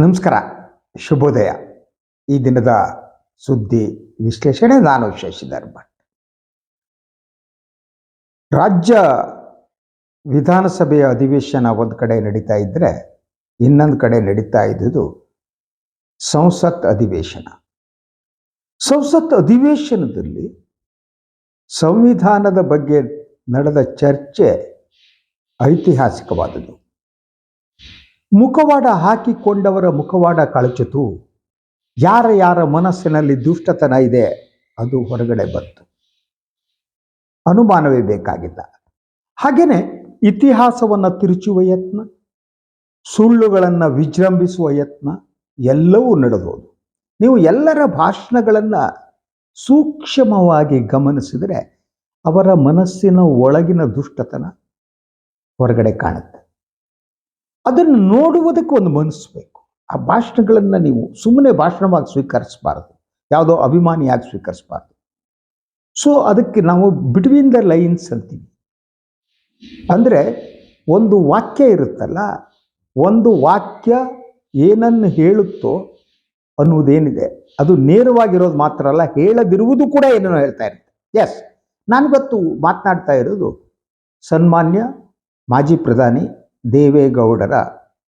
ನಮಸ್ಕಾರ. ಶುಭೋದಯ. ಈ ದಿನದ ಸುದ್ದಿ ವಿಶ್ಲೇಷಣೆ ನಾನು ಶಶಿಧರ್ ಭಟ್ ರಾಜ್ಯ ವಿಧಾನಸಭೆಯ ಅಧಿವೇಶನ ಒಂದು ಕಡೆ ನಡೀತಾ ಇದ್ದರೆ ಇನ್ನೊಂದು ಕಡೆ ನಡೀತಾ ಇದ್ದುದು ಸಂಸತ್ ಅಧಿವೇಶನ. ಸಂಸತ್ ಅಧಿವೇಶನದಲ್ಲಿ ಸಂವಿಧಾನದ ಬಗ್ಗೆ ನಡೆದ ಚರ್ಚೆ ಐತಿಹಾಸಿಕವಾದುದು ಮುಖವಾಡ ಹಾಕಿಕೊಂಡವರ ಮುಖವಾಡ ಕಳಚಿತು. ಯಾರ ಯಾರ ಮನಸ್ಸಿನಲ್ಲಿ ದುಷ್ಟತನ ಇದೆ, ಅದು ಹೊರಗಡೆ ಬಂತು. ಅನುಮಾನವೇ ಬೇಕಾಗಿಲ್ಲ. ಹಾಗೇನೆ ಇತಿಹಾಸವನ್ನು ತಿರುಚುವ ಯತ್ನ, ಸುಳ್ಳುಗಳನ್ನು ವಿಜೃಂಭಿಸುವ ಯತ್ನ, ಎಲ್ಲವೂ ನಡೆದೋದು. ನೀವು ಎಲ್ಲರ ಭಾಷಣಗಳನ್ನು ಸೂಕ್ಷ್ಮವಾಗಿ ಗಮನಿಸಿದರೆ ಅವರ ಮನಸ್ಸಿನ ಒಳಗಿನ ದುಷ್ಟತನ ಹೊರಗಡೆ ಕಾಣುತ್ತೆ. ಅದನ್ನು ನೋಡುವುದಕ್ಕೆ ಒಂದು ಮನಸ್ಸು ಬೇಕು. ಆ ಭಾಷಣಗಳನ್ನು ನೀವು ಸುಮ್ಮನೆ ಭಾಷಣವಾಗಿ ಸ್ವೀಕರಿಸಬಾರದು. ಯಾವುದೋ ಅಭಿಮಾನಿಯಾಗಿ ಸ್ವೀಕರಿಸಬಾರ್ದು. ಸೊ ಅದಕ್ಕೆ ನಾವು ಬಿಟ್ವೀನ್ ದ ಲೈನ್ಸ್ ಅಂತೀವಿ. ಅಂದರೆ ಒಂದು ವಾಕ್ಯ ಇರುತ್ತಲ್ಲ, ಒಂದು ವಾಕ್ಯ ಏನನ್ನು ಹೇಳುತ್ತೋ ಅನ್ನುವುದೇನಿದೆ, ಅದು ನೇರವಾಗಿರೋದು ಮಾತ್ರ ಅಲ್ಲ, ಹೇಳದಿರುವುದು ಕೂಡ ಏನೋ ಹೇಳ್ತಾ ಇರುತ್ತೆ. ಎಸ್ ನಾನಿವತ್ತು ಮಾತನಾಡ್ತಾ ಇರೋದು ಸನ್ಮಾನ್ಯ ಮಾಜಿ ಪ್ರಧಾನಿ ದೇವೇಗೌಡರ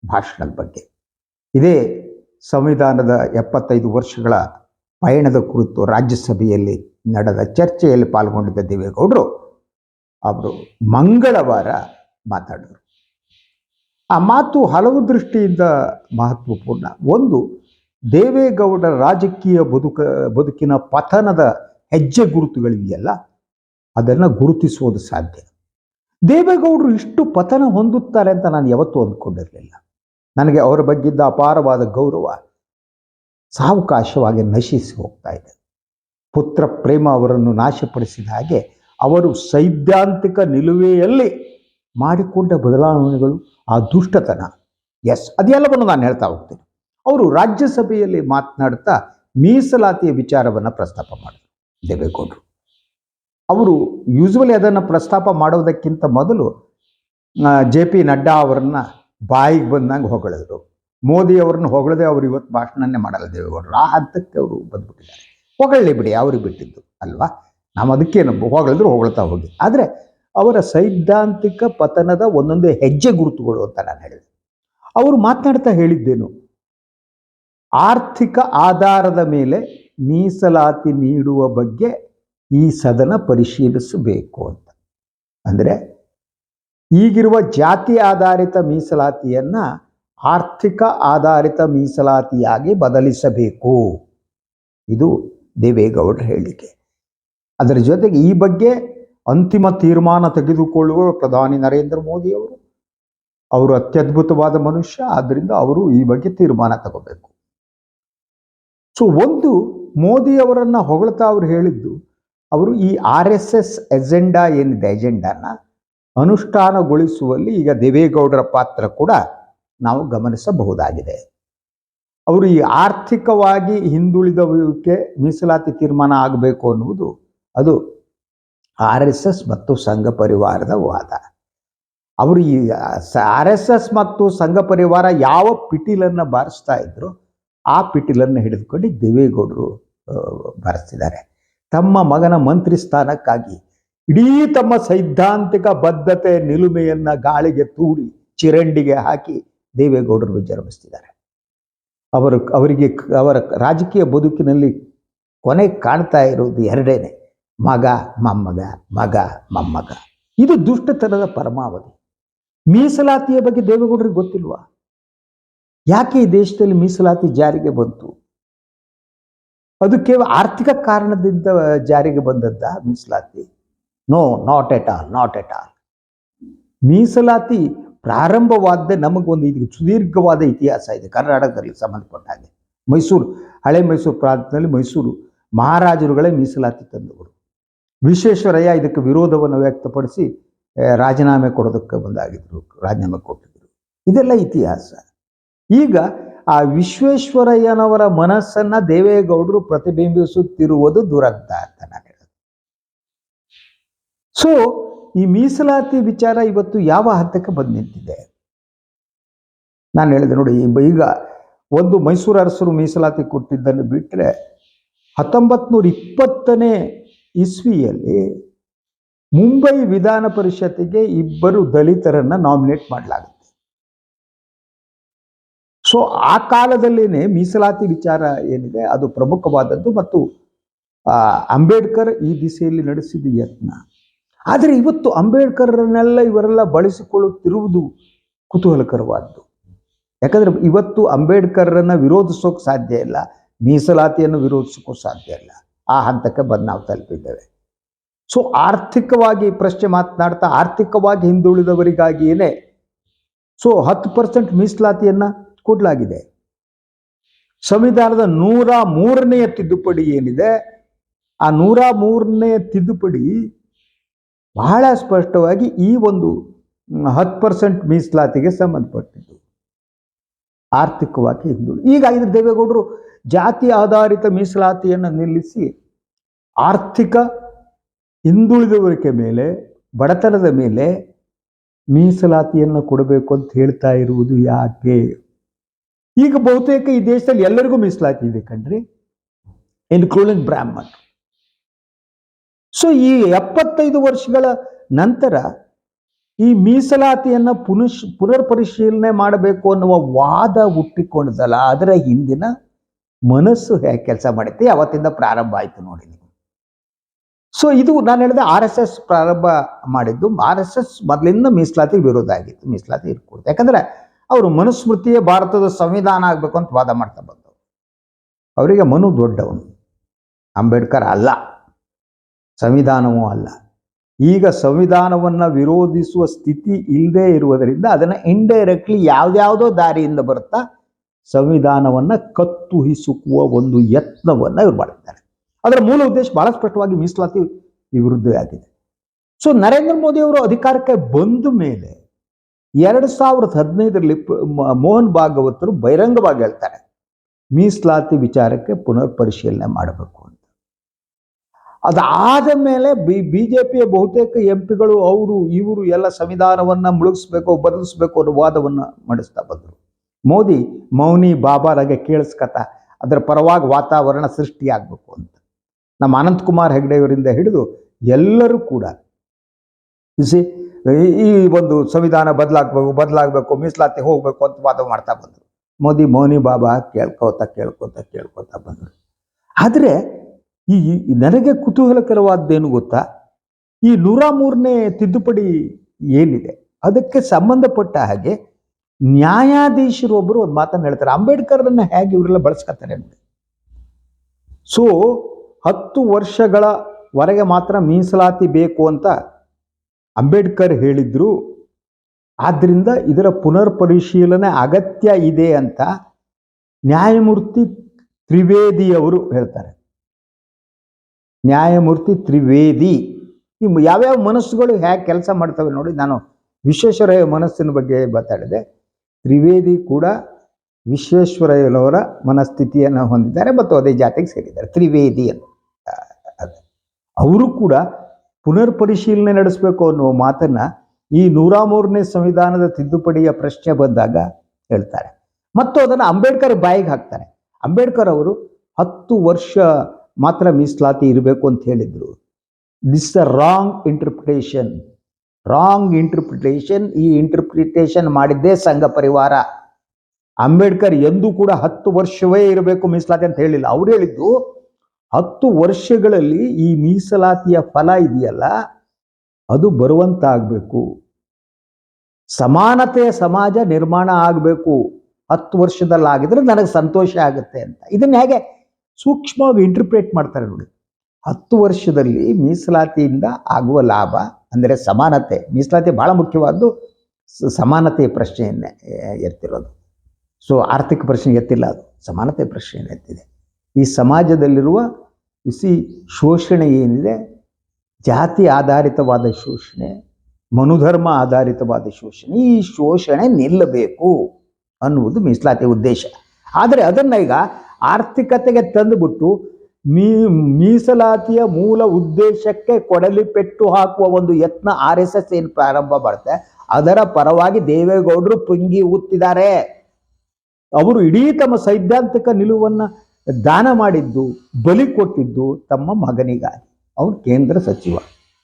ಭಾಷಣದ ಬಗ್ಗೆ. ಇದೇ ಸಂವಿಧಾನದ ಎಪ್ಪತ್ತೈದು ವರ್ಷಗಳ ಪಯಣದ ಕುರಿತು ರಾಜ್ಯಸಭೆಯಲ್ಲಿ ನಡೆದ ಚರ್ಚೆಯಲ್ಲಿ ಪಾಲ್ಗೊಂಡಿದ್ದ ದೇವೇಗೌಡರು ಅವರು ಮಂಗಳವಾರ ಮಾತಾಡಿದರು. ಆ ಮಾತು ಹಲವು ದೃಷ್ಟಿಯಿಂದ ಮಹತ್ವಪೂರ್ಣ. ಒಂದು ದೇವೇಗೌಡರ ರಾಜಕೀಯ ಬದುಕ, ಬದುಕಿನ ಪತನದ ಹೆಜ್ಜೆ ಗುರುತುಗಳಿವೆಯಲ್ಲ, ಅದನ್ನು ಗುರುತಿಸುವುದು ಸಾಧ್ಯ. ದೇವೇಗೌಡರು ಇಷ್ಟು ಪತನ ಹೊಂದುತ್ತಾರೆ ಅಂತ ನಾನು ಯಾವತ್ತೂ ಅಂದ್ಕೊಂಡಿರಲಿಲ್ಲ. ನನಗೆ ಅವರ ಬಗ್ಗಿದ್ದ ಅಪಾರವಾದ ಗೌರವ ಸಾವಕಾಶವಾಗಿ ನಶಿಸಿ ಹೋಗ್ತಾ ಇದೆ. ಪುತ್ರ ಪ್ರೇಮ ಅವರನ್ನು ನಾಶಪಡಿಸಿದ ಹಾಗೆ ಅವರು ಸೈದ್ಧಾಂತಿಕ ನಿಲುವೆಯಲ್ಲಿ ಮಾಡಿಕೊಂಡ ಬದಲಾವಣೆಗಳು ಆ ದುಷ್ಟತನ. ಎಸ್ ಅದೆಲ್ಲವನ್ನು ನಾನು ಹೇಳ್ತಾ ಹೋಗ್ತೀನಿ. ಅವರು ರಾಜ್ಯಸಭೆಯಲ್ಲಿ ಮಾತನಾಡ್ತಾ ಮೀಸಲಾತಿಯ ವಿಚಾರವನ್ನು ಪ್ರಸ್ತಾಪ ಮಾಡಿದರು ದೇವೇಗೌಡರು. ಅವರು ಯೂಸ್ವಲಿ ಅದನ್ನು ಪ್ರಸ್ತಾಪ ಮಾಡೋದಕ್ಕಿಂತ ಮೊದಲು ಜೆ ಪಿ ನಡ್ಡಾ ಅವರನ್ನ ಬಾಯಿಗೆ ಬಂದಂಗೆ ಹೊಗಳಿದ್ರು. ಮೋದಿ ಅವ್ರನ್ನ ಹೊಗಳದೆ ಅವ್ರು ಇವತ್ತು ಭಾಷಣನೇ ಮಾಡಲ್ಲ ದೇವೇಗೌಡರು. ಆ ಹಂತಕ್ಕೆ ಅವರು ಬಂದ್ಬಿಟ್ಟಿದ್ದಾರೆ. ಹೊಗಳಲಿ ಬಿಡಿ, ಅವ್ರಿಗೆ ಬಿಟ್ಟಿದ್ದು ಅಲ್ವಾ? ನಾವು ಅದಕ್ಕೇನು ಹೊಗಳಿದ್ರು ಹೊಗಳ್ತಾ ಹೋಗಿ. ಆದರೆ ಅವರ ಸೈದ್ಧಾಂತಿಕ ಪತನದ ಒಂದೊಂದು ಹೆಜ್ಜೆ ಗುರುತುಗಳು ಅಂತ ನಾನು ಹೇಳಿದೆ. ಅವರು ಮಾತನಾಡ್ತಾ ಹೇಳಿದ್ದೇನು, ಆರ್ಥಿಕ ಆಧಾರದ ಮೇಲೆ ಮೀಸಲಾತಿ ನೀಡುವ ಬಗ್ಗೆ ಈ ಸದನ ಪರಿಶೀಲಿಸಬೇಕು ಅಂತ. ಅಂದರೆ ಈಗಿರುವ ಜಾತಿ ಆಧಾರಿತ ಮೀಸಲಾತಿಯನ್ನು ಆರ್ಥಿಕ ಆಧಾರಿತ ಮೀಸಲಾತಿಯಾಗಿ ಬದಲಿಸಬೇಕು. ಇದು ದೇವೇಗೌಡರ ಹೇಳಿಕೆ. ಅದರ ಜೊತೆಗೆ ಈ ಬಗ್ಗೆ ಅಂತಿಮ ತೀರ್ಮಾನ ತೆಗೆದುಕೊಳ್ಳುವ ಪ್ರಧಾನಿ ನರೇಂದ್ರ ಮೋದಿ ಅವರು ಅವರು ಅತ್ಯದ್ಭುತವಾದ ಮನುಷ್ಯ ಆದ್ದರಿಂದ ಅವರು ಈ ಬಗ್ಗೆ ತೀರ್ಮಾನ ತಗೋಬೇಕು. ಸೊ ಒಂದು ಮೋದಿಯವರನ್ನು ಹೊಗಳ್ತಾ ಅವರು ಹೇಳಿದ್ದು ಅವರು ಈ ಆರ್ ಎಸ್ ಎಸ್ ಎಜೆಂಡಾ ಏನಿದೆ, ಎಜೆಂಡಾನ ಅನುಷ್ಠಾನಗೊಳಿಸುವಲ್ಲಿ ಈಗ ದೇವೇಗೌಡರ ಪಾತ್ರ ಕೂಡ ನಾವು ಗಮನಿಸಬಹುದಾಗಿದೆ. ಅವರು ಈ ಆರ್ಥಿಕವಾಗಿ ಹಿಂದುಳಿದವಕ್ಕೆ ಮೀಸಲಾತಿ ತೀರ್ಮಾನ ಆಗಬೇಕು ಅನ್ನುವುದು ಅದು ಆರ್ ಎಸ್ ಮತ್ತು ಸಂಘ ಪರಿವಾರದ ವಾದ. ಅವರು ಈ ಆರ್ ಎಸ್ ಎಸ್ ಮತ್ತು ಸಂಘ ಪರಿವಾರ ಯಾವ ಪಿಟೀಲನ್ನು ಬಾರಿಸ್ತಾ ಇದ್ರು ಆ ಪಿಟೀಲನ್ನು ಹಿಡಿದುಕೊಂಡು ದೇವೇಗೌಡರು ಬಾರಿಸ್ತಿದ್ದಾರೆ. ತಮ್ಮ ಮಗನ ಮಂತ್ರಿ ಸ್ಥಾನಕ್ಕಾಗಿ ಇಡೀ ತಮ್ಮ ಸೈದ್ಧಾಂತಿಕ ಬದ್ಧತೆ ನಿಲುಮೆಯನ್ನ ಗಾಳಿಗೆ ತೂಡಿ ಚಿರಂಡಿಗೆ ಹಾಕಿ ದೇವೇಗೌಡರು ವಿಜೃಂಭಿಸ್ತಿದ್ದಾರೆ. ಅವರು ಅವರಿಗೆ ಅವರ ರಾಜಕೀಯ ಬದುಕಿನಲ್ಲಿ ಕೊನೆ ಕಾಣ್ತಾ ಇರೋದು ಎರಡೇನೆ, ಮಗ, ಮೊಮ್ಮಗ ಮಗ, ಮೊಮ್ಮಗ. ಇದು ದುಷ್ಟತನದ ಪರಮಾವಧಿ. ಮೀಸಲಾತಿಯ ಬಗ್ಗೆ ದೇವೇಗೌಡರಿಗೆ ಗೊತ್ತಿಲ್ವಾ? ಯಾಕೆ ಈ ದೇಶದಲ್ಲಿ ಮೀಸಲಾತಿ ಜಾರಿಗೆ ಬಂತು? ಅದು ಕೇವಲ ಆರ್ಥಿಕ ಕಾರಣದಿಂದ ಜಾರಿಗೆ ಬಂದದ್ದ ಮೀಸಲಾತಿ? No not at all not at all ಮೀಸಲಾತಿ ಪ್ರಾರಂಭವಾದ ನಮಗೊಂದು ಇದು ಸುದೀರ್ಘವಾದ ಇತಿಹಾಸ ಇದೆ, ಕರ್ನಾಟಕದಲ್ಲಿ ಸಂಬಂಧಪಟ್ಟ ಹಾಗೆ. ಮೈಸೂರು, ಹಳೆ ಮೈಸೂರು ಪ್ರಾಂತ್ಯದಲ್ಲಿ ಮೈಸೂರು ಮಹಾರಾಜರುಗಳೇ ಮೀಸಲಾತಿ ತಂದವರು. ವಿಶ್ವೇಶ್ವರಯ್ಯ ಇದಕ್ಕೆ ವಿರೋಧವನ್ನು ವ್ಯಕ್ತಪಡಿಸಿ ರಾಜೀನಾಮೆ ಕೊಡೋದಕ್ಕೆ ಬಂದಾಗಿದ್ರು, ರಾಜೀನಾಮೆ ಕೊಟ್ಟಿದ್ರು. ಇದೆಲ್ಲ ಇತಿಹಾಸ. ಈಗ ಆ ವಿಶ್ವೇಶ್ವರಯ್ಯನವರ ಮನಸ್ಸನ್ನ ದೇವೇಗೌಡರು ಪ್ರತಿಬಿಂಬಿಸುತ್ತಿರುವುದು ದುರಂತ ಅಂತ ನಾನು ಹೇಳಿದೆ. ಸೊ ಈ ಮೀಸಲಾತಿ ವಿಚಾರ ಇವತ್ತು ಯಾವ ಹಂತಕ್ಕೆ ಬಂದು ನಿಂತಿದೆ? ನಾನು ಹೇಳಿದೆ ನೋಡಿ ಈಗ ಒಂದು ಮೈಸೂರು ಅರಸರು ಮೀಸಲಾತಿ ಕೊಟ್ಟಿದ್ದನ್ನು ಬಿಟ್ಟರೆ ಹತ್ತೊಂಬತ್ತು ನೂರ ಇಪ್ಪತ್ತನೇ ಇಸ್ವಿಯಲ್ಲಿ ಮುಂಬೈ ವಿಧಾನ ಪರಿಷತ್ತಿಗೆ ಇಬ್ಬರು ದಲಿತರನ್ನ ನಾಮಿನೇಟ್ ಮಾಡಲಾಗುತ್ತೆ. ಸೊ ಆ ಕಾಲದಲ್ಲೇನೆ ಮೀಸಲಾತಿ ವಿಚಾರ ಏನಿದೆ, ಅದು ಪ್ರಮುಖವಾದದ್ದು ಮತ್ತು ಅಂಬೇಡ್ಕರ್ ಈ ದಿಸೆಯಲ್ಲಿ ನಡೆಸಿದ ಯತ್ನ. ಆದರೆ ಇವತ್ತು ಅಂಬೇಡ್ಕರ್ನೆಲ್ಲ ಇವರೆಲ್ಲ ಬಳಸಿಕೊಳ್ಳುತ್ತಿರುವುದು ಕುತೂಹಲಕರವಾದ್ದು. ಯಾಕಂದ್ರೆ ಇವತ್ತು ಅಂಬೇಡ್ಕರ್ರನ್ನ ವಿರೋಧಿಸೋಕೆ ಸಾಧ್ಯ ಇಲ್ಲ, ಮೀಸಲಾತಿಯನ್ನು ವಿರೋಧಿಸೋಕ್ಕೂ ಸಾಧ್ಯ ಇಲ್ಲ. ಆ ಹಂತಕ್ಕೆ ಬಂದು ನಾವು ತಲುಪಿದ್ದೇವೆ. ಸೊ ಆರ್ಥಿಕವಾಗಿ ಪ್ರಶ್ನೆ ಮಾತನಾಡ್ತಾ, ಆರ್ಥಿಕವಾಗಿ ಹಿಂದುಳಿದವರಿಗಾಗಿಯೇ ಸೊ, ಹತ್ತು ಪರ್ಸೆಂಟ್ ಮೀಸಲಾತಿಯನ್ನ ಕೊಡಲಾಗಿದೆ. ಸಂವಿಧಾನದ ನೂರ ಮೂರನೆಯ ತಿದ್ದುಪಡಿ ಏನಿದೆ, ಆ ನೂರ ಮೂರನೆಯ ತಿದ್ದುಪಡಿ ಬಹಳ ಸ್ಪಷ್ಟವಾಗಿ ಈ ಒಂದು ಹತ್ತು ಪರ್ಸೆಂಟ್ ಮೀಸಲಾತಿಗೆ ಸಂಬಂಧಪಟ್ಟಿದ್ದು. ಆರ್ಥಿಕವಾಗಿ ಹಿಂದುಳಿ ಈಗ ಇದು ದೇವೇಗೌಡರು ಜಾತಿ ಆಧಾರಿತ ಮೀಸಲಾತಿಯನ್ನು ನಿಲ್ಲಿಸಿ ಆರ್ಥಿಕ ಹಿಂದುಳಿದವರಿಕೆ ಮೇಲೆ, ಬಡತನದ ಮೇಲೆ ಮೀಸಲಾತಿಯನ್ನು ಕೊಡಬೇಕು ಅಂತ ಹೇಳ್ತಾ ಇರುವುದು ಯಾಕೆ? ಈಗ ಬಹುತೇಕ ಈ ದೇಶದಲ್ಲಿ ಎಲ್ಲರಿಗೂ ಮೀಸಲಾತಿ ಇದೆ ಕಣ್ರಿ. ಇನ್ಕ್ಲೂಡಿಂಗ್ ಬ್ರಾಹ್ಮಣ್ ಸೊ ಈ ಎಪ್ಪತ್ತೈದು ವರ್ಷಗಳ ನಂತರ ಈ ಮೀಸಲಾತಿಯನ್ನ ಪುನಶ್ ಪುನರ್ ಪರಿಶೀಲನೆ ಮಾಡಬೇಕು ಅನ್ನುವ ವಾದ ಹುಟ್ಟಿಕೊಂಡದಲ್ಲ, ಅದರ ಹಿಂದಿನ ಮನಸ್ಸು ಹೇಗೆ ಕೆಲಸ ಮಾಡುತ್ತೆ ಅವತ್ತಿಂದ ಪ್ರಾರಂಭ ಆಯಿತು ನೋಡಿ ನೀವು. ಸೊ ಇದು ನಾನು ಹೇಳಿದೆ ಆರ್ ಎಸ್ ಎಸ್ ಪ್ರಾರಂಭ ಮಾಡಿದ್ದು. ಆರ್ ಎಸ್ ಎಸ್ ಮೊದಲಿಂದ ಮೀಸಲಾತಿ ವಿರೋಧ ಆಗಿತ್ತು, ಮೀಸಲಾತಿ ಇರ್ಕೊಡ್ತು ಯಾಕಂದ್ರೆ ಅವರು ಮನುಸ್ಮೃತಿಯೇ ಭಾರತದ ಸಂವಿಧಾನ ಆಗಬೇಕು ಅಂತ ವಾದ ಮಾಡ್ತಾ ಬಂದವರು. ಅವರಿಗೆ ಮನು ದೊಡ್ಡವನು. ಅಂಬೇಡ್ಕರ್ ಅಲ್ಲ. ಸಂವಿಧಾನವೂ ಅಲ್ಲ. ಈಗ ಸಂವಿಧಾನವನ್ನು ವಿರೋಧಿಸುವ ಸ್ಥಿತಿ ಇಲ್ಲದೆ ಇರುವುದರಿಂದ ಅದನ್ನು ಇಂಡೈರೆಕ್ಟ್ಲಿ ಯಾವುದ್ಯಾವುದೋ ದಾರಿಯಿಂದ ಬರುತ್ತಾ ಸಂವಿಧಾನವನ್ನ ಕತ್ತುಹಿಸುಕುವ ಒಂದು ಯತ್ನವನ್ನ ಇವ್ರು ಮಾಡಿದ್ದಾರೆ. ಅದರ ಮೂಲ ಉದ್ದೇಶ ಬಹಳ ಸ್ಪಷ್ಟವಾಗಿ ಮೀಸಲಾತಿ ವಿರುದ್ಧವೇ ಆಗಿದೆ. ಸೊ ನರೇಂದ್ರ ಮೋದಿ ಅವರು ಅಧಿಕಾರಕ್ಕೆ ಬಂದ ಮೇಲೆ ಎರಡು ಸಾವಿರದ ಹದಿನೈದರಲ್ಲಿ ಮೋಹನ್ ಭಾಗವತರು ಬಹಿರಂಗವಾಗಿ ಹೇಳ್ತಾರೆ, ಮೀಸಲಾತಿ ವಿಚಾರಕ್ಕೆ ಪುನರ್ ಪರಿಶೀಲನೆ ಮಾಡಬೇಕು ಅಂತ. ಅದಾದ ಮೇಲೆ ಬಿ ಬಿ ಜೆ ಪಿಯ ಬಹುತೇಕ ಎಂ ಪಿಗಳು ಅವರು, ಇವರು ಎಲ್ಲ ಸಂವಿಧಾನವನ್ನ ಮುಳುಗಿಸ್ಬೇಕು, ಬದಲಿಸ್ಬೇಕು ಅನ್ನೋ ವಾದವನ್ನ ಮಾಡಿಸ್ತಾ ಬಂದರು. ಮೋದಿ ಮೌನಿ ಬಾಬಾರಾಗೆ ಕೇಳಿಸ್ಕತ, ಅದರ ಪರವಾಗಿ ವಾತಾವರಣ ಸೃಷ್ಟಿಯಾಗಬೇಕು ಅಂತ. ನಮ್ಮ ಅನಂತಕುಮಾರ್ ಹೆಗಡೆಯವರಿಂದ ಹಿಡಿದು ಎಲ್ಲರೂ ಕೂಡ ಇಸಿ ಈ ಒಂದು ಸಂವಿಧಾನ ಬದಲಾಗಬೇಕು ಬದಲಾಗಬೇಕು, ಮೀಸಲಾತಿ ಹೋಗಬೇಕು ಅಂತ ವಾದ ಮಾಡ್ತಾ ಬಂದರು. ಮೋದಿ, ಮೋನಿ ಬಾಬಾ ಕೇಳ್ಕೋತ ಕೇಳ್ಕೋತ ಕೇಳ್ಕೋತ ಬಂದರು. ಆದರೆ ಈ ನನಗೆ ಕುತೂಹಲಕರವಾದ್ದೇನು ಗೊತ್ತಾ? ಈ ನೂರ ಮೂರನೇ ತಿದ್ದುಪಡಿ ಏನಿದೆ, ಅದಕ್ಕೆ ಸಂಬಂಧಪಟ್ಟ ಹಾಗೆ ನ್ಯಾಯಾಧೀಶರು ಒಬ್ಬರು ಒಂದು ಮಾತನ್ನು ಹೇಳ್ತಾರೆ. ಅಂಬೇಡ್ಕರ್ನ ಹೇಗೆ ಇವರೆಲ್ಲ ಬಳಸ್ಕೊತಾರೆ ನೋಡಿ ಸೊ ಹತ್ತು ವರ್ಷಗಳವರೆಗೆ ಮಾತ್ರ ಮೀಸಲಾತಿ ಬೇಕು ಅಂತ ಅಂಬೇಡ್ಕರ್ ಹೇಳಿದ್ರು ಆದ್ದರಿಂದ ಇದರ ಪುನರ್ ಪರಿಶೀಲನೆ ಅಗತ್ಯ ಇದೆ ಅಂತ ನ್ಯಾಯಮೂರ್ತಿ ತ್ರಿವೇದಿ ಅವರು ಹೇಳ್ತಾರೆ. ನ್ಯಾಯಮೂರ್ತಿ ತ್ರಿವೇದಿ, ಈ ಯಾವ್ಯಾವ ಮನಸ್ಸುಗಳು ಹೇಗೆ ಕೆಲಸ ಮಾಡ್ತವೆ ನೋಡಿ, ನಾನು ವಿಶ್ವೇಶ್ವರಯ್ಯ ಮನಸ್ಸಿನ ಬಗ್ಗೆ ಮಾತಾಡಿದೆ. ತ್ರಿವೇದಿ ಕೂಡ ವಿಶ್ವೇಶ್ವರಯ್ಯನವರ ಮನಸ್ಥಿತಿಯನ್ನು ಹೊಂದಿದ್ದಾರೆ ಮತ್ತು ಅದೇ ಜಾತಿಗೆ ಸೇರಿದ್ದಾರೆ. ತ್ರಿವೇದಿ ಅಂತ. ಅವರು ಕೂಡ ಪುನರ್ ಪರಿಶೀಲನೆ ನಡೆಸಬೇಕು ಅನ್ನುವ ಮಾತನ್ನ ಈ ನೂರ ಮೂರನೇ ಸಂವಿಧಾನದ ತಿದ್ದುಪಡಿಯ ಪ್ರಶ್ನೆ ಬಂದಾಗ ಹೇಳ್ತಾರೆ. ಮತ್ತು ಅದನ್ನು ಅಂಬೇಡ್ಕರ್ ಬಾಯಿಗೆ ಹಾಕ್ತಾರೆ. ಅಂಬೇಡ್ಕರ್ ಅವರು ಹತ್ತು ವರ್ಷ ಮಾತ್ರ ಮೀಸಲಾತಿ ಇರಬೇಕು ಅಂತ ಹೇಳಿದ್ರು. This a wrong interpretation wrong interpretation ಈ ಇಂಟರ್ಪ್ರಿಟೇಷನ್ ಮಾಡಿದ್ದೇ ಸಂಘ ಪರಿವಾರ. ಅಂಬೇಡ್ಕರ್ ಎಂದೂ ಕೂಡ ಹತ್ತು ವರ್ಷವೇ ಇರಬೇಕು ಮೀಸಲಾತಿ ಅಂತ ಹೇಳಿಲ್ಲ. ಅವ್ರು ಹೇಳಿದ್ದು ಹತ್ತು ವರ್ಷಗಳಲ್ಲಿ ಈ ಮೀಸಲಾತಿಯ ಫಲ ಇದೆಯಲ್ಲ, ಅದು ಬರುವಂತಾಗಬೇಕು. ಸಮಾನತೆಯ ಸಮಾಜ ನಿರ್ಮಾಣ ಆಗಬೇಕು. ಹತ್ತು ವರ್ಷದಲ್ಲಾಗಿದ್ರೆ ನನಗೆ ಸಂತೋಷ ಆಗುತ್ತೆ ಅಂತ. ಇದನ್ನ ಹೇಗೆ ಸೂಕ್ಷ್ಮವಾಗಿ ಇಂಟರ್ಪ್ರೇಟ್ ಮಾಡ್ತಾರೆ ನೋಡಿ. ಹತ್ತು ವರ್ಷದಲ್ಲಿ ಮೀಸಲಾತಿಯಿಂದ ಆಗುವ ಲಾಭ ಅಂದರೆ ಸಮಾನತೆ. ಮೀಸಲಾತಿ ಬಹಳ ಮುಖ್ಯವಾದ್ದು ಸಮಾನತೆಯ ಪ್ರಶ್ನೆಯನ್ನೇ ಎತ್ತಿರೋದು. ಸೊ ಆರ್ಥಿಕ ಪ್ರಶ್ನೆ ಎತ್ತಿಲ್ಲ ಅದು. ಸಮಾನತೆ ಪ್ರಶ್ನೆಯನ್ನು ಎತ್ತಿದೆ. ಈ ಸಮಾಜದಲ್ಲಿರುವ ಬಿಸಿ ಶೋಷಣೆ ಏನಿದೆ? ಜಾತಿ ಆಧಾರಿತವಾದ ಶೋಷಣೆ, ಮನುಧರ್ಮ ಆಧಾರಿತವಾದ ಶೋಷಣೆ, ಈ ಶೋಷಣೆ ನಿಲ್ಲಬೇಕು ಅನ್ನುವುದು ಮೀಸಲಾತಿ ಉದ್ದೇಶ. ಆದರೆ ಅದನ್ನ ಈಗ ಆರ್ಥಿಕತೆಗೆ ತಂದುಬಿಟ್ಟು ಮೀ, ಮೀಸಲಾತಿಯ ಮೂಲ ಉದ್ದೇಶಕ್ಕೆ ಕೊಡಲಿ ಪೆಟ್ಟು ಹಾಕುವ ಒಂದು ಯತ್ನ ಆರ್ ಎಸ್ ಎಸ್ ಏನು ಪ್ರಾರಂಭ ಮಾಡುತ್ತೆ? ಅದರ ಪರವಾಗಿ ದೇವೇಗೌಡರು ಪುಂಗಿ ಊತ್ತಿದ್ದಾರೆ. ಅವರು ಇಡೀ ತಮ್ಮ ಸೈದ್ಧಾಂತಿಕ ನಿಲುವನ್ನ ದಾನ ಮಾಡಿದ್ದು, ಬಲಿ ಕೊಟ್ಟಿದ್ದು ತಮ್ಮ ಮಗನಿಗಾಗಿ. ಅವನು ಕೇಂದ್ರ ಸಚಿವ.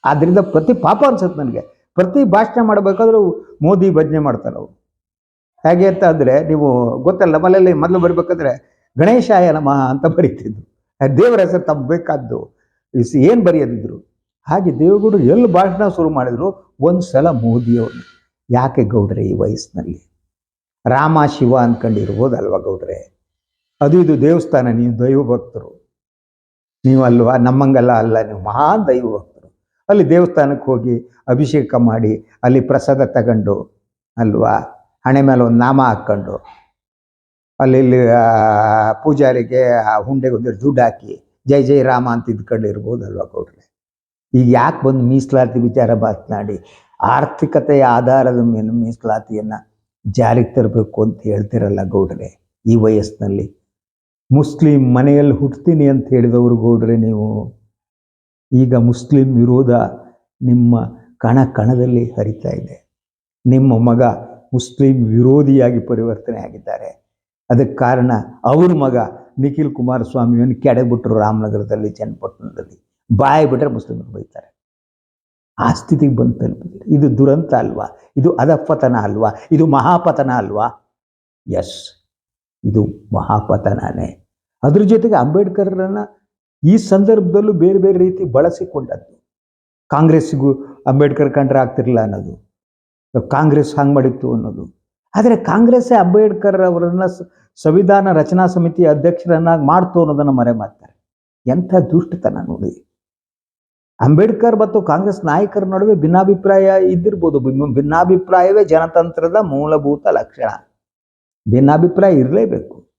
ಆದ್ದರಿಂದ ಪ್ರತಿ ಪಾಪ ಅನ್ಸುತ್ತೆ ನನಗೆ. ಪ್ರತಿ ಭಾಷಣ ಮಾಡಬೇಕಾದ್ರೂ ಮೋದಿ ಭಜನೆ ಮಾಡ್ತಾರೆ ಅವರು. ಹೇಗೆ ಅಂತ ಅಂದರೆ, ನೀವು ಗೊತ್ತಲ್ಲ, ಮನೆಯಲ್ಲಿ ಮೊದಲು ಬರಬೇಕಾದ್ರೆ, ಗಣೇಶಾಯ ನಮಃ ಅಂತ ಬರೀತಿದ್ರು. ದೇವರ ಹೆಸರು ತಮ್ಮ ಬೇಕಾದ್ದು. ಏನು ಬರೆಯೋದಿದ್ರು ಹಾಗೆ ದೇವೇಗೌಡರು ಎಲ್ಲಿ ಭಾಷಣ ಶುರು ಮಾಡಿದ್ರು? ಒಂದು ಸಲ ಮೋದಿಯವ್ರನ್ನ ಯಾಕೆ ಗೌಡ್ರೆ ಈ ವಯಸ್ಸಿನಲ್ಲಿ? ರಾಮ ಶಿವ ಅನ್ಕೊಂಡಿರ್ಬೋದಲ್ವಾ ಗೌಡ್ರೆ? ಅದು ಇದು ದೇವಸ್ಥಾನ, ನೀವು ದೈವ ಭಕ್ತರು ನೀವು ಅಲ್ವಾ? ನಮ್ಮಂಗಲ್ಲ ಅಲ್ಲ, ನೀವು ಮಹಾನ್ ದೈವ ಭಕ್ತರು ಅಲ್ಲಿ ದೇವಸ್ಥಾನಕ್ಕೆ ಹೋಗಿ ಅಭಿಷೇಕ ಮಾಡಿ, ಅಲ್ಲಿ ಪ್ರಸಾದ ತಗೊಂಡು, ಅಲ್ವಾ? ಹಣೆ ಮೇಲೆ ಒಂದು ನಾಮ ಹಾಕ್ಕೊಂಡು, ಅಲ್ಲಿ ಇಲ್ಲಿ ಪೂಜಾರಿಗೆ ಆ ಹುಂಡೆಗೆ ಒಂದು ದುಡ್ಡು ಹಾಕಿ, ಜೈ ಜೈ ರಾಮ ಅಂತ ಇದ್ಕೊಂಡಿರ್ಬೋದಲ್ವಾ ಗೌಡ್ರೆ ಈಗ ಯಾಕೆ ಬಂದು ಮೀಸಲಾತಿ ವಿಚಾರ ಮಾತನಾಡಿ, ಆರ್ಥಿಕತೆಯ ಆಧಾರದ ಮೇಲೆ ಮೀಸಲಾತಿಯನ್ನು ಜಾರಿಗೆ ತರಬೇಕು ಅಂತ ಹೇಳ್ತಿರಲ್ಲ ಗೌಡ್ರೆ ಈ ವಯಸ್ಸಿನಲ್ಲಿ? ಮುಸ್ಲಿಂ ಮನೆಯಲ್ಲಿ ಹುಟ್ತೀನಿ ಅಂತ ಹೇಳಿದವರು ಗೌಡ್ರೆ ನೀವು. ಈಗ ಮುಸ್ಲಿಂ ವಿರೋಧ ನಿಮ್ಮ ಕಣ ಕಣದಲ್ಲಿ ಹರಿತಾ ಇದೆ. ನಿಮ್ಮ ಮಗ ಮುಸ್ಲಿಂ ವಿರೋಧಿಯಾಗಿ ಪರಿವರ್ತನೆ ಆಗಿದ್ದಾರೆ. ಅದಕ್ಕೆ ಕಾರಣ ಅವ್ರ ಮಗ ನಿಖಿಲ್ ಕುಮಾರಸ್ವಾಮಿಯನ್ನು ಕೆಡಬಿಟ್ರು ರಾಮನಗರದಲ್ಲಿ ಚನ್ನಪಟ್ಟಣದಲ್ಲಿ. ಬಾಯಿ ಬಿಟ್ಟರೆ ಮುಸ್ಲಿಮರು ಬೈತಾರೆ. ಆ ಸ್ಥಿತಿಗೆ ಬಂದು ತಲುಪಿದೆ ಇದು ದುರಂತ ಅಲ್ವಾ? ಇದು ಅಧಪತನ ಅಲ್ವಾ? ಇದು ಮಹಾಪತನ ಅಲ್ವಾ? ಎಸ್ ಇದು ಮಹಾಪತನನೇ. ಅದ್ರ ಜೊತೆಗೆ ಅಂಬೇಡ್ಕರ್ರನ್ನ ಈ ಸಂದರ್ಭದಲ್ಲೂ ಬೇರೆ ಬೇರೆ ರೀತಿ ಬಳಸಿಕೊಂಡದ್ದು. ಕಾಂಗ್ರೆಸ್ಸಿಗೂ ಅಂಬೇಡ್ಕರ್ ಕಂಡ್ರೆ ಆಗ್ತಿರ್ಲಿಲ್ಲ ಅನ್ನೋದು. ಕಾಂಗ್ರೆಸ್ ಹಂಗೆ ಮಾಡಿತ್ತು ಅನ್ನೋದು. ಆದರೆ ಕಾಂಗ್ರೆಸ್ಸೇ ಅಂಬೇಡ್ಕರ್ ಅವರನ್ನ ಸಂವಿಧಾನ ರಚನಾ ಸಮಿತಿ ಅಧ್ಯಕ್ಷರನ್ನಾಗಿ ಮಾಡ್ತು ಅನ್ನೋದನ್ನು ಮರೆ ಮಾಡ್ತಾರೆ. ಎಂಥ ದುಷ್ಟತನ ನೋಡಿ. ಅಂಬೇಡ್ಕರ್ ಮತ್ತು ಕಾಂಗ್ರೆಸ್ ನಾಯಕರ ನಡುವೆ ಭಿನ್ನಾಭಿಪ್ರಾಯ ಇದ್ದಿರ್ಬೋದು. ಭಿನ್ನ- ಭಿನ್ನಾಭಿಪ್ರಾಯವೇ ಜನತಂತ್ರದ ಮೂಲಭೂತ ಲಕ್ಷಣ. ಭಿನ್ನಾಭಿಪ್ರಾಯ ಇರಲೇಬೇಕು.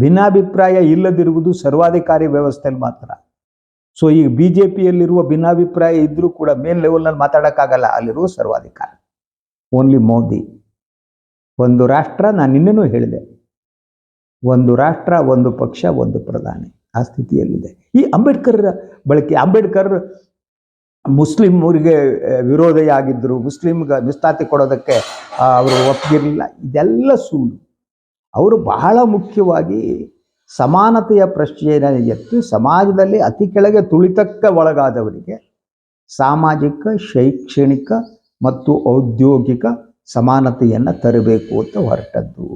ಭಿನ್ನಾಭಿಪ್ರಾಯ ಇಲ್ಲದಿರುವುದು ಸರ್ವಾಧಿಕಾರಿ ವ್ಯವಸ್ಥೆಯಲ್ಲಿ ಮಾತ್ರ. ಸೊ ಈಗ ಬಿ ಜೆ ಪಿಯಲ್ಲಿರುವ ಭಿನ್ನಾಭಿಪ್ರಾಯ ಇದ್ರೂ ಕೂಡ ಮೇಲ್ ಲೆವೆಲ್ನಲ್ಲಿ ಮಾತಾಡೋಕ್ಕಾಗಲ್ಲ. ಅಲ್ಲಿರುವ ಸರ್ವಾಧಿಕಾರ. ಓನ್ಲಿ ಮೋದಿ. ಒಂದು ರಾಷ್ಟ್ರ ನಾನು ನಿನ್ನೆನೂ ಹೇಳಿದೆ. ಒಂದು ರಾಷ್ಟ್ರ, ಒಂದು ಪಕ್ಷ, ಒಂದು ಪ್ರಧಾನಿ ಆ ಸ್ಥಿತಿಯಲ್ಲಿದೆ. ಈ ಅಂಬೇಡ್ಕರ್ ಬಳಕೆ, ಅಂಬೇಡ್ಕರ್ ಮುಸ್ಲಿಂ ಊರಿಗೆ ವಿರೋಧಿಯಾಗಿದ್ದರು. ಮುಸ್ಲಿಮ್ಗೆ ವಿಸ್ತಾತಿ ಕೊಡೋದಕ್ಕೆ ಅವರು ಒಪ್ಪಿರಲಿಲ್ಲ. ಇದೆಲ್ಲ ಸುಳ್ಳು. ಅವರು ಬಹಳ ಮುಖ್ಯವಾಗಿ ಸಮಾನತೆಯ ಪ್ರಶ್ನೆಯನ್ನು ಎತ್ತಿ ಸಮಾಜದಲ್ಲಿ ಅತಿ ಕೆಳಗೆ ತುಳಿತಕ್ಕೆ ಒಳಗಾದವರಿಗೆ ಸಾಮಾಜಿಕ, ಶೈಕ್ಷಣಿಕ ಮತ್ತು ಔದ್ಯೋಗಿಕ ಸಮಾನತೆಯನ್ನು ತರಬೇಕು ಅಂತ ಹೊರಟದ್ದು.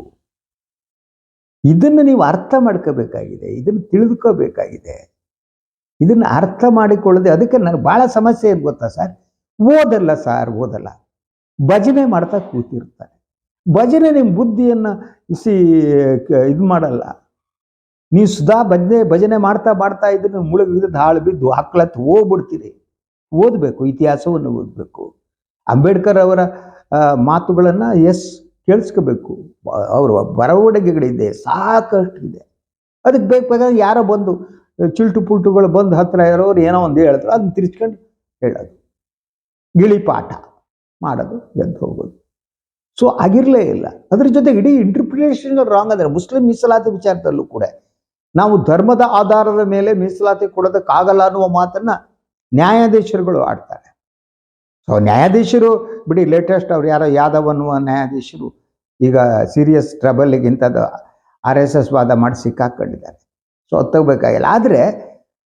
ಇದನ್ನು ನೀವು ಅರ್ಥ ಮಾಡ್ಕೋಬೇಕಾಗಿದೆ, ಇದನ್ನು ತಿಳಿದುಕೋಬೇಕಾಗಿದೆ. ಇದನ್ನು ಅರ್ಥ ಮಾಡಿಕೊಳ್ಳದೆ ಅದಕ್ಕೆ ನನಗೆ ಭಾಳ ಸಮಸ್ಯೆ ಏನು ಗೊತ್ತಾ ಸರ್? ಓದಲ್ಲ ಸರ್, ಓದಲ್ಲ. ಭಜನೆ ಮಾಡ್ತಾ ಕೂತಿರ್ತಾರೆ. ಭಜನೆ ನಿಮ್ಮ ಬುದ್ಧಿಯನ್ನು ಇಸಿ ಇದು ಮಾಡಲ್ಲ. ನೀವು ಸುಧಾ ಭಜನೆ ಭಜನೆ ಮಾಡ್ತಾ ಮಾಡ್ತಾ ಇದ್ರೆ ಮುಳುಗಿದ ಹಾಳು ಬಿದ್ದು ಹಕ್ಲತ್ತು ಹೋಗ್ಬಿಡ್ತೀರಿ. ಓದಬೇಕು, ಇತಿಹಾಸವನ್ನು ಓದಬೇಕು. ಅಂಬೇಡ್ಕರ್ ಅವರ ಮಾತುಗಳನ್ನು ಎಸ್, ಕೇಳಿಸ್ಕೋಬೇಕು. ಅವರು ಬರವಣಿಗೆಗಳಿದೆ ಸಾಕಷ್ಟು ಇದೆ ಅದಕ್ಕೆ ಬೇಕು ಬೇಕಾದ್ರೆ ಯಾರೋ ಬಂದು, ಚಿಲ್ಟು ಪುಲ್ಟುಗಳು ಬಂದು ಹತ್ತಿರ ಇರೋರು ಏನೋ ಒಂದು ಹೇಳಿದ್ರು ಅದನ್ನ ತಿರ್ಚ್ಕೊಂಡು ಹೇಳೋದು. ಗಿಳಿಪಾಠ ಮಾಡೋದು, ಎದ್ದು ಹೋಗೋದು. ಸೊ ಆಗಿರಲೇ ಇಲ್ಲ. ಅದ್ರ ಜೊತೆ ಇಡೀ ಇಂಟರ್ಪ್ರಿಟೇಷನ್ ರಾಂಗ್ ಅಂದರೆ ಮುಸ್ಲಿಂ ಮೀಸಲಾತಿ ವಿಚಾರದಲ್ಲೂ ಕೂಡ ನಾವು ಧರ್ಮದ ಆಧಾರದ ಮೇಲೆ ಮೀಸಲಾತಿ ಕೊಡೋದಕ್ಕಾಗಲ್ಲ ಅನ್ನುವ ಮಾತನ್ನ ನ್ಯಾಯಾಧೀಶರುಗಳು ಆಡ್ತಾರೆ. ಸೊ ನ್ಯಾಯಾಧೀಶರು, ಬಿಡಿ ಲೇಟೆಸ್ಟ್ ಅವ್ರು ಯಾರೋ ಯಾದವ್ ಅನ್ನುವ ನ್ಯಾಯಾಧೀಶರು ಈಗ ಸೀರಿಯಸ್ ಟ್ರಬಲ್ಗಿಂತದ್ದು ಆರ್ ಎಸ್ ಎಸ್ ವಾದ ಮಾಡಿ ಸಿಕ್ಕಾಕೊಂಡಿದ್ದಾರೆ. ಸೊ ಅದು ಆದರೆ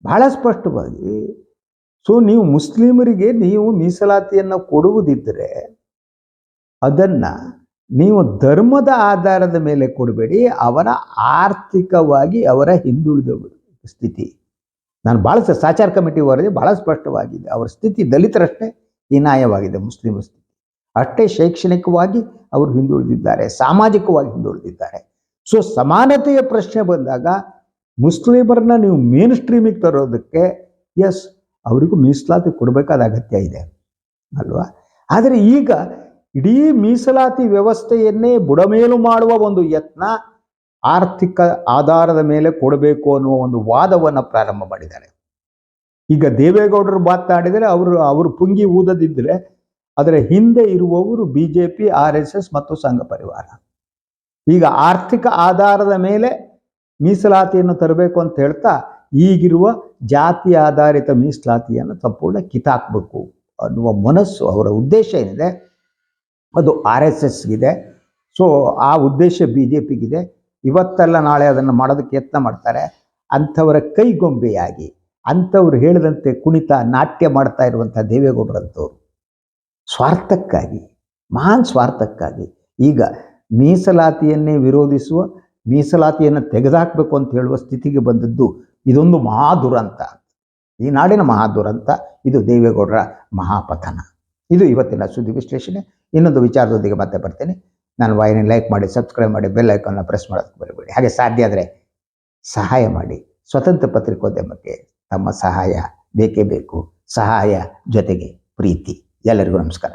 ಬಹಳ ಸ್ಪಷ್ಟವಾಗಿ ಸೊ ನೀವು ಮುಸ್ಲಿಮರಿಗೆ ನೀವು ಮೀಸಲಾತಿಯನ್ನು ಕೊಡುವುದಿದ್ದರೆ ಅದನ್ನು ನೀವು ಧರ್ಮದ ಆಧಾರದ ಮೇಲೆ ಕೊಡಬೇಡಿ, ಅವರ ಆರ್ಥಿಕವಾಗಿ ಅವರ ಹಿಂದುಳಿದ ಸ್ಥಿತಿ. ನಾನು ಭಾಳ ಸಾಚಾರ ಕಮಿಟಿ ವರದಿ ಭಾಳ ಸ್ಪಷ್ಟವಾಗಿದೆ. ಅವರ ಸ್ಥಿತಿ ದಲಿತರಷ್ಟೇ ಹೀನಾಯವಾಗಿದೆ ಮುಸ್ಲಿಮರ ಸ್ಥಿತಿ. ಅಷ್ಟೇ ಶೈಕ್ಷಣಿಕವಾಗಿ ಅವರು ಹಿಂದುಳಿದಿದ್ದಾರೆ, ಸಾಮಾಜಿಕವಾಗಿ ಹಿಂದುಳಿದಿದ್ದಾರೆ. ಸೊ ಸಮಾನತೆಯ ಪ್ರಶ್ನೆ ಬಂದಾಗ, ಮುಸ್ಲಿಮರನ್ನ ನೀವು ಮೇನ್ ಸ್ಟ್ರೀಮಿಗೆ ತರೋದಕ್ಕೆ ಎಸ್ ಅವರಿಗೂ ಮೀಸಲಾತಿ ಕೊಡಬೇಕಾದ ಅಗತ್ಯ ಇದೆ, ಅಲ್ವಾ? ಆದರೆ ಈಗ ಇಡೀ ಮೀಸಲಾತಿ ವ್ಯವಸ್ಥೆಯನ್ನೇ ಬುಡಮೇಲು ಮಾಡುವ ಒಂದು ಯತ್ನ ಆರ್ಥಿಕ ಆಧಾರದ ಮೇಲೆ ಕೊಡಬೇಕು ಅನ್ನುವ ಒಂದು ವಾದವನ್ನು ಪ್ರಾರಂಭ ಮಾಡಿದ್ದಾರೆ. ಈಗ ದೇವೇಗೌಡರು ಮಾತನಾಡಿದರೆ ಅವರು ಅವರು ಪುಂಗಿ ಊದದಿದ್ದರೆ ಅದರ ಹಿಂದೆ ಇರುವವರು B J P R S S ಮತ್ತು ಸಂಘ ಪರಿವಾರ. ಈಗ ಆರ್ಥಿಕ ಆಧಾರದ ಮೇಲೆ ಮೀಸಲಾತಿಯನ್ನು ತರಬೇಕು ಅಂತ ಹೇಳ್ತಾ ಈಗಿರುವ ಜಾತಿ ಆಧಾರಿತ ಮೀಸಲಾತಿಯನ್ನು ಸಂಪೂರ್ಣ ಕಿತಾಕ್ಬೇಕು ಅನ್ನುವ ಮನಸ್ಸು ಅವರ ಉದ್ದೇಶ ಏನಿದೆ? ಅದು ಆರ್ ಎಸ್ ಎಸ್ಗಿದೆ. ಸೊ ಆ ಉದ್ದೇಶ ಬಿ ಜೆ ಪಿಗಿದೆ ಇವತ್ತಲ್ಲ ನಾಳೆ ಅದನ್ನು ಮಾಡೋದಕ್ಕೆ ಯತ್ನ ಮಾಡ್ತಾರೆ. ಅಂಥವರ ಕೈಗೊಂಬೆಯಾಗಿ, ಅಂಥವ್ರು ಹೇಳಿದಂತೆ ಕುಣಿತ, ನಾಟ್ಯ ಮಾಡ್ತಾ ಇರುವಂಥ ದೇವೇಗೌಡರಂಥವ್ರು ಸ್ವಾರ್ಥಕ್ಕಾಗಿ, ಮಹಾನ್ ಸ್ವಾರ್ಥಕ್ಕಾಗಿ ಈಗ ಮೀಸಲಾತಿಯನ್ನೇ ವಿರೋಧಿಸುವ, ಮೀಸಲಾತಿಯನ್ನು ತೆಗೆದುಹಾಕಬೇಕು ಅಂತ ಹೇಳುವ ಸ್ಥಿತಿಗೆ ಬಂದದ್ದು ಇದೊಂದು ಮಹಾ ದುರಂತ ಈ ನಾಡಿನ ಮಹಾ ದುರಂತ ಇದು ದೇವೇಗೌಡರ ಮಹಾಪತನ. ಇದು ಇವತ್ತಿನ ಸುದ್ದಿ ವಿಶ್ಲೇಷಣೆ. ಇನ್ನೊಂದು ವಿಚಾರದೊಂದಿಗೆ ಮತ್ತೆ ಬರ್ತೇನೆ. ನಾನು ವಾಹಿನಿ ಲೈಕ್ ಮಾಡಿ ಸಬ್ಸ್ಕ್ರೈಬ್ ಮಾಡಿ ಬೆಲ್ ಐಕಾನ್ನ ಪ್ರೆಸ್ ಮಾಡೋದಕ್ಕೆ ಬರಬೇಡಿ. ಹಾಗೆ ಸಾಧ್ಯ ಆದರೆ ಸಹಾಯ ಮಾಡಿ. ಸ್ವತಂತ್ರ ಪತ್ರಿಕೋದ್ಯಮಕ್ಕೆ ತಮ್ಮ ಸಹಾಯ ಬೇಕೇ ಬೇಕು. ಸಹಾಯ ಜೊತೆಗೆ ಪ್ರೀತಿ. ಎಲ್ಲರಿಗೂ ನಮಸ್ಕಾರ.